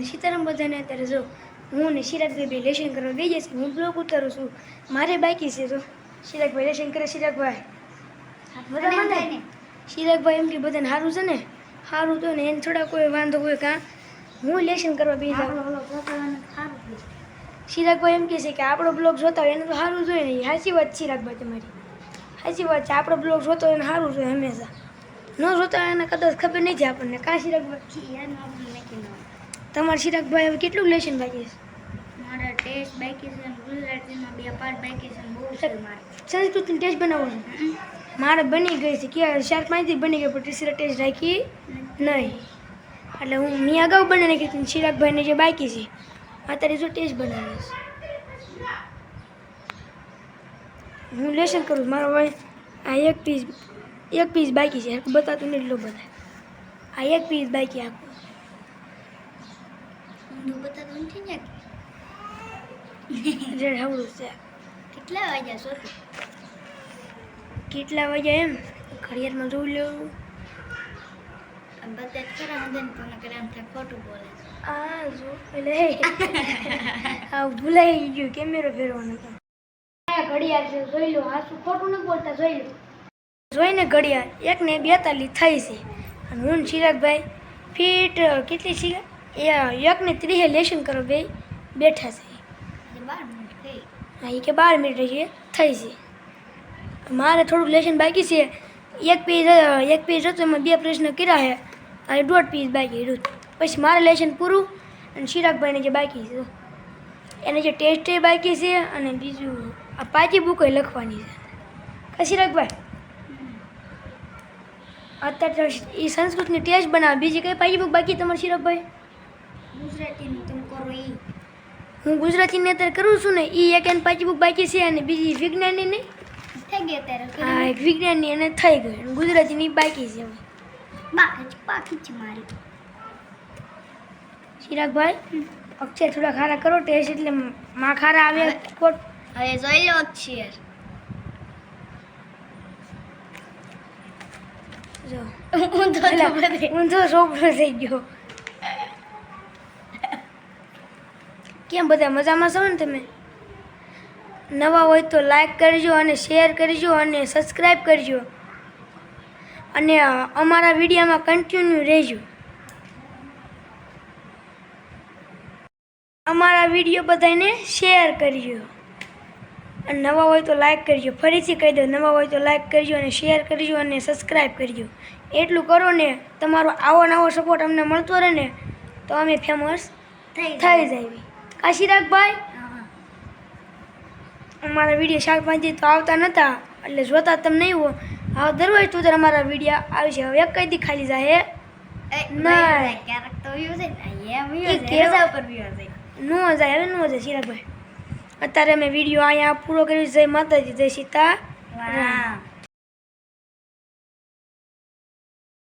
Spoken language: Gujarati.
અને સીતારામ બધાને અત્યારે જો હું ને બે લેશન કરવા ગઈ જશે હું બ્લોક ઉતારું છું. મારે બાકી છે તો શિરાગભાઈ લેશન કરે શિરાગભાઈ. બધા મને ચિરાગભાઈ એમ કે બધાને સારું છે ને? સારું તો ને એને થોડા કોઈ વાંધો હોય કાં? હું લેશન કરવા બી શિરાગભાઈ એમ કહે છે કે આપણો બ્લોગ જોતા હોય એને તો સારું જોઈએ ને. સાચી વાત શિરાગભાઈ તમારી. સાચી વાત છે. આપણો બ્લોગ જોતો હોય એને સારું જોઈએ હંમેશા. ન જોતા હોય એને કદાચ ખબર નહીં છે આપણને. કાં ચિરાગભાઈ તમારા ચિરાગભાઈ હવે કેટલું લેશન બાકી છે? મારા ટેસ્ટ બાકી છે અને ગુજરાતીમાં બે પાઠ બાકી છે અને બહુ છે મારે. સંસ્કૃતની ટેસ્ટ બનાવો છે? મારે બની ગઈ છે. કે શાર્પ માહિતી બની ગઈ પણ ટીસરે ટેસ્ટ રાખી નહીં. એટલે હું મેં અગાઉ બનાવી નાખી હતી ચિરાગભાઈને જે બાકી છે. અત્યારે જો ટેસ્ટ બનાવીશ હું લેશન કરું છું. મારો ભાઈ આ એક પીસ એક પીસ બાકી છે. હરખું બતાતું નહીં એટલું બધા આ એક પીસ બાકી આખું ઊંધું બતાતું નથી ને રેડ હવડું છે. કેટલા વાગ્યા છો? કેટલા વાગ્યા એમ? ઘડિયાળમાં જોઈ આમ બધા જ ખરા હતા ને પણ કરે આમ થાય ખોટું બોલે આ જો એટલે આ ભૂલાઈ ગયું કેમેરો ફેરવાનો હતો ઘડિયાળ છે જોઈ લો શું ખોટું ન બોલતા જોઈ લો. જોઈને ઘડિયાળ એક ને બેતાલીસ થઈ છે. અને હું ચિરાગભાઈ ફીટ કેટલી છે એ એક ત્રીસે લેશન કરો બે બેઠા છે. હા એ કે બાર મિનિટ છે થઈ છે. મારે થોડુંક લેશન બાકી છે. એક પેજ એક પેજ હતું એમાં બે પ્રશ્ન કર્યા છે. અને દોઢ પેજ બાકી રહ્યું પછી મારે લેશન પૂરું અને ચિરાગભાઈને જે બાકી છે. એને જે ટેસ્ટ એ બાકી છે અને બીજું આ પાછી બુક લખવાની છે. કા ચિરાગભાઈ અત્યારે એ સંસ્કૃતની ટેસ્ટ બનાવે બીજી કઈ પાછી બુક બાકી તમારે ચિરાગભાઈ ગુજરાતીનું તમે કરો એ હું ગુજરાતીની અત્યારે કરું છું ને એ એક એન પાછી બુક બાકી છે અને બીજી વિજ્ઞાનની થઈ ગઈ અત્યારે હા એક વિજ્ઞાનની અને થઈ ગઈ ગુજરાતીની બાકી છે બાકી છે બાકી છે મારી. ચિરાગભાઈ અક્ષર થોડા ખારા કરો ટેસ્ટ એટલે માં ખારા આવે કોટ હવે જોઈ લો અક્ષર હું ઊંધો છોકરો થઈ ગયો. કેમ બધા મજામાં છો ને તમે? નવા હોય તો લાઈક કરજો અને શેર કરજો અને સબસ્ક્રાઈબ કરજો. અને અમારા વિડીયોમાં કન્ટિન્યુ રહેજો. અમારા વીડિયો બધાને શેર કરજો. અને નવા હોય તો લાઈક કરજો. ફરીથી કહી દો નવા હોય તો લાઈક કરજો અને શેર કરજો અને સબસ્ક્રાઈબ કરજો. એટલું કરો ને તમારો આવો નવો સપોર્ટ અમને મળતો રહે ને તો અમે ફેમસ થઈ થઈ જાય. કાશીરાગભાઈ અમારા વીડિયો શાકભાજી તો આવતા નહોતા એટલે જોતા તમે નહીં હો હવે દરરોજ તું તાર અમારા વીડિયો છે હવે એક કઈ દી ખાલી જાય ના. ક્યારેક તો છે જાય હવે નો જાય ચિરાગભાઈ અત્યારે અમે વીડિયો અહીંયા પૂરો કર્યો જય માતાજી જય સીતા. વાહ.